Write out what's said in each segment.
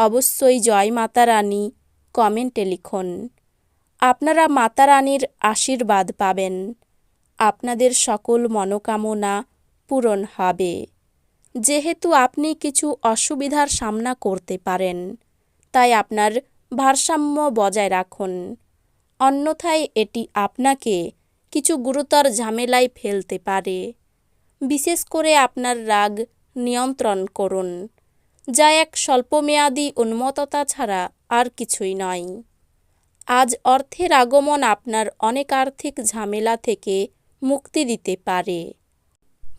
অবশ্যই জয় মাতা রানী, কমেন্টে লিখুন। আপনারা মাতা রানীর আশীর্বাদ পাবেন। আপনাদের সকল মনোকামনা পূরণ হবে। যেহেতু আপনি কিছু অসুবিধার সামনা করতে পারেন, তাই আপনার ভারসাম্য বজায় রাখুন। অন্যথায় এটি আপনাকে কিছু গুরুতর ঝামেলায় ফেলতে পারে। বিশেষ করে আপনার রাগ নিয়ন্ত্রণ করুন। যা এক স্বল্পমেয়াদী উন্মততা ছাড়া আর কিছুই নয়। আজ অর্থের আগমন আপনার অনেক আর্থিক ঝামেলা থেকে মুক্তি দিতে পারে।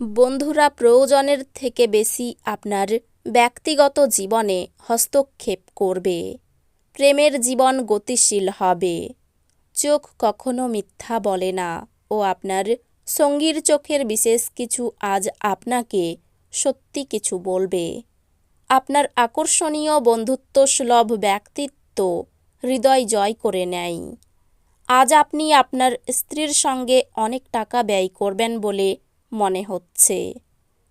বন্ধুরা, প্রয়োজনের থেকে বেশি আপনার ব্যক্তিগত জীবনে হস্তক্ষেপ করবে। প্রেমের জীবন গতিশীল হবে। চোখ কখনো মিথ্যা বলে না ও আপনার সঙ্গীর চোখের বিশেষ কিছু আজ আপনাকে সত্যি কিছু বলবে। আপনার আকর্ষণীয় বন্ধুত্ব সুলভ ব্যক্তিত্ব হৃদয় জয় করে নেয়। আজ আপনি আপনার স্ত্রীর সঙ্গে অনেক টাকা ব্যয় করবেন বলে মনে হচ্ছে,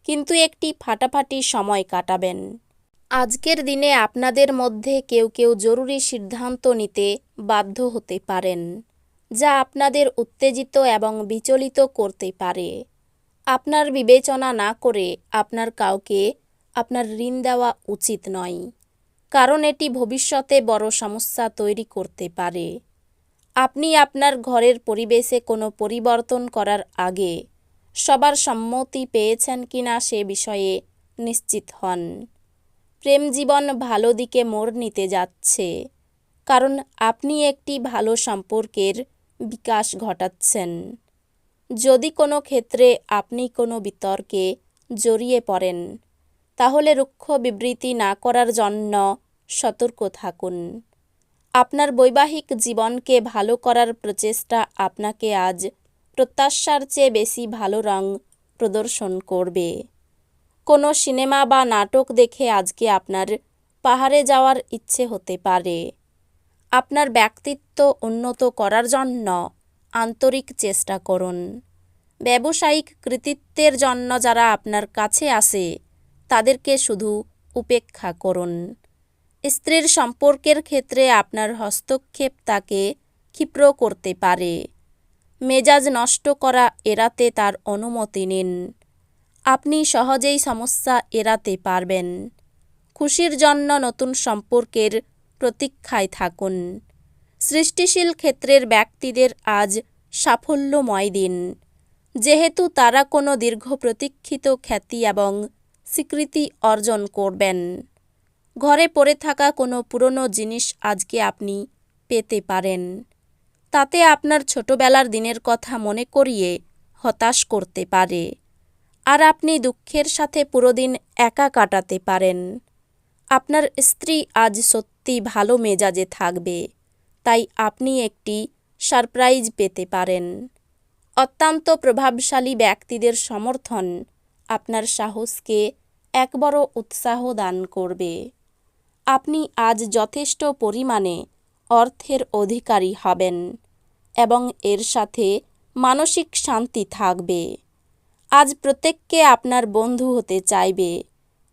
কিন্তু একটি ফাটাফাটি সময় কাটাবেন। আজকের দিনে আপনাদের মধ্যে কেউ কেউ জরুরি সিদ্ধান্ত নিতে বাধ্য হতে পারেন, যা আপনাদের উত্তেজিত এবং বিচলিত করতে পারে। আপনার বিবেচনা না করে আপনার কাউকে আপনার ঋণ দেওয়া উচিত নয়, কারণ এটি ভবিষ্যতে বড় সমস্যা তৈরি করতে পারে। আপনি আপনার ঘরের পরিবেশে কোনো পরিবর্তন করার আগে সবার সম্মতি পেয়েছেন কিনা সে বিষয়ে নিশ্চিত হন। প্রেম জীবন ভালো দিকে মোড় নিতে যাচ্ছে, কারণ আপনি একটি ভালো সম্পর্কের বিকাশ ঘটাচ্ছেন। যদি কোনো ক্ষেত্রে আপনি কোনো বিতর্কে জড়িয়ে পড়েন তাহলে রুক্ষ বিবৃতি না করার জন্য সতর্ক থাকুন। আপনার বৈবাহিক জীবনকে ভালো করার প্রচেষ্টা আপনাকে আজ প্রত্যাশার চেয়ে বেশি ভালো রং প্রদর্শন করবে। কোনো সিনেমা বা নাটক দেখে আজকে আপনার পাহাড়ে যাওয়ার ইচ্ছে হতে পারে। আপনার ব্যক্তিত্ব উন্নত করার জন্য আন্তরিক চেষ্টা করুন। ব্যবসায়িক কৃতিত্বের জন্য যারা আপনার কাছে আসে তাদেরকে শুধু উপেক্ষা করুন। স্ত্রীর সম্পর্কের ক্ষেত্রে আপনার হস্তক্ষেপ তাকে ক্ষিপ্র করতে পারে। মেজাজ নষ্ট করা এড়াতে তার অনুমতি নিন। আপনি সহজেই সমস্যা এড়াতে পারবেন। খুশির জন্য নতুন সম্পর্কের প্রতীক্ষায় থাকুন। সৃষ্টিশীল ক্ষেত্রের ব্যক্তিদের আজ সাফল্যময় দিন। যেহেতু তারা কোনো দীর্ঘ প্রতীক্ষিত খ্যাতি এবং স্বীকৃতি অর্জন করবেন। ঘরে পড়ে থাকা কোনো পুরনো জিনিস আজকে আপনি পেতে পারেন। তাতে আপনার ছোটবেলার দিনের কথা মনে করিয়ে হতাশ করতে পারে। আর আপনি দুঃখের সাথে পুরো দিন একা কাটাতে পারেন। আপনার স্ত্রী আজ সত্যি ভালো মেজাজে থাকবে, তাই আপনি একটি সারপ্রাইজ পেতে পারেন। অত্যন্ত প্রভাবশালী ব্যক্তিদের সমর্থন আপনার সাহসকে এক বড় উৎসাহ দান করবে। আপনি আজ যথেষ্ট পরিমাণে অর্থের অধিকারী হবেন এবং এর সাথে মানসিক শান্তি থাকবে। আজ প্রত্যেককে আপনার বন্ধু হতে চাইবে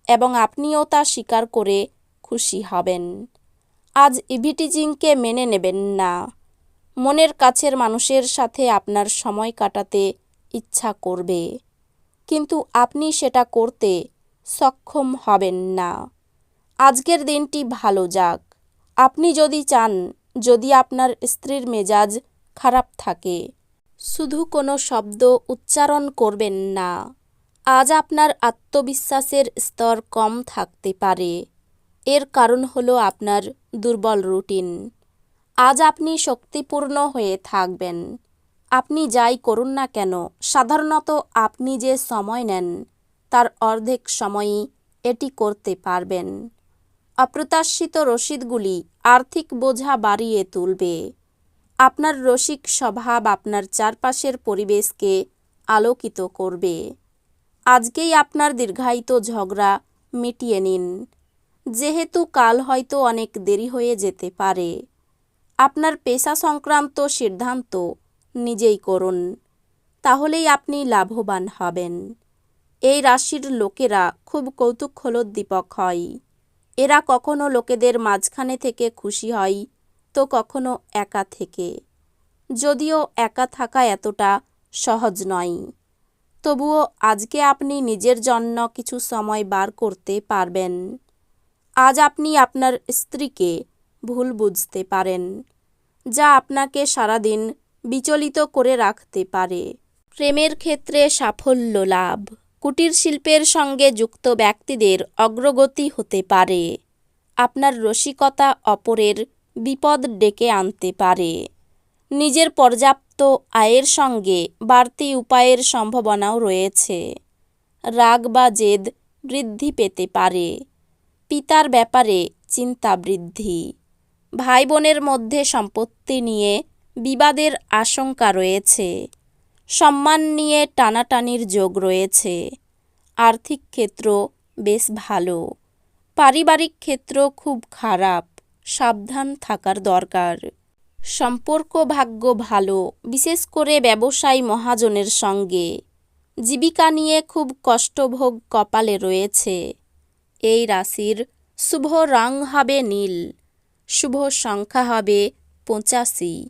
এবং আপনিও তা স্বীকার করে খুশি হবেন। আজ ইভিটিজিংকে মেনে নেবেন না। মনের কাছের মানুষের সাথে আপনার সময় কাটাতে ইচ্ছা করবে। কিন্তু আপনি সেটা করতে সক্ষম হবেন না। আজকের দিনটি ভালো যাক। আপনি যদি চান, যদি আপনার স্ত্রীর মেজাজ খারাপ থাকে, শুধু কোনো শব্দ উচ্চারণ করবেন না। আজ আপনার আত্মবিশ্বাসের স্তর কম থাকতে পারে। এর কারণ হলো আপনার দুর্বল রুটিন। আজ আপনি শক্তিপূর্ণ হয়ে থাকবেন। আপনি যাই করুন না কেন, সাধারণত আপনি যে সময় নেন, তার অর্ধেক সময়ই এটি করতে পারবেন। অপ্রত্যাশিত রসিদগুলি আর্থিক বোঝা বাড়িয়ে তুলবে। আপনার রসিক স্বভাব আপনার চারপাশের পরিবেশকে আলোকিত করবে। আজকেই আপনার দীর্ঘায়িত ঝগড়া মিটিয়ে নিন। যেহেতু কাল হয়তো অনেক দেরি হয়ে যেতে পারে। আপনার পেশা সংক্রান্ত সিদ্ধান্ত নিজেই করুন, তাহলেই আপনি লাভবান হবেন। এই রাশির লোকেরা খুব কৌতূহলোদ্দীপক হয়। এরা কখনো লোকেদের মাঝখানে থেকে খুশি হয়, তো কখনো একা থেকে। যদিও একা থাকা এতটা সহজ নয়। তবুও আজকে আপনি নিজের জন্য কিছু সময় বার করতে পারবেন। আজ আপনি আপনার স্ত্রীকে ভুল বুঝতে পারেন, যা আপনাকে সারাদিন বিচলিত করে রাখতে পারে। প্রেমের ক্ষেত্রে সাফল্য লাভ। কুটির শিল্পের সঙ্গে যুক্ত ব্যক্তিদের অগ্রগতি হতে পারে। আপনার রসিকতা অপরের বিপদ ডেকে আনতে পারে। নিজের পর্যাপ্ত আয়ের সঙ্গে বাড়তি উপায়ের সম্ভাবনাও রয়েছে। রাগ বা জেদ বৃদ্ধি পেতে পারে। পিতার ব্যাপারে চিন্তা বৃদ্ধি। ভাই বোনের মধ্যে সম্পত্তি নিয়ে বিবাদের আশঙ্কা রয়েছে। সম্মান নিয়ে টানাটানির যোগ রয়েছে। আর্থিক ক্ষেত্র বেশ ভালো। পারিবারিক ক্ষেত্র খুব খারাপ। সাবধান থাকার দরকার। সম্পর্ক ভাগ্য ভালো, বিশেষ করে ব্যবসায়ী মহাজনের সঙ্গে। জীবিকা নিয়ে খুব কষ্টভোগ কপালে রয়েছে। এই রাশির শুভ রং হবে নীল। শুভ সংখ্যা হবে পঁচাশি।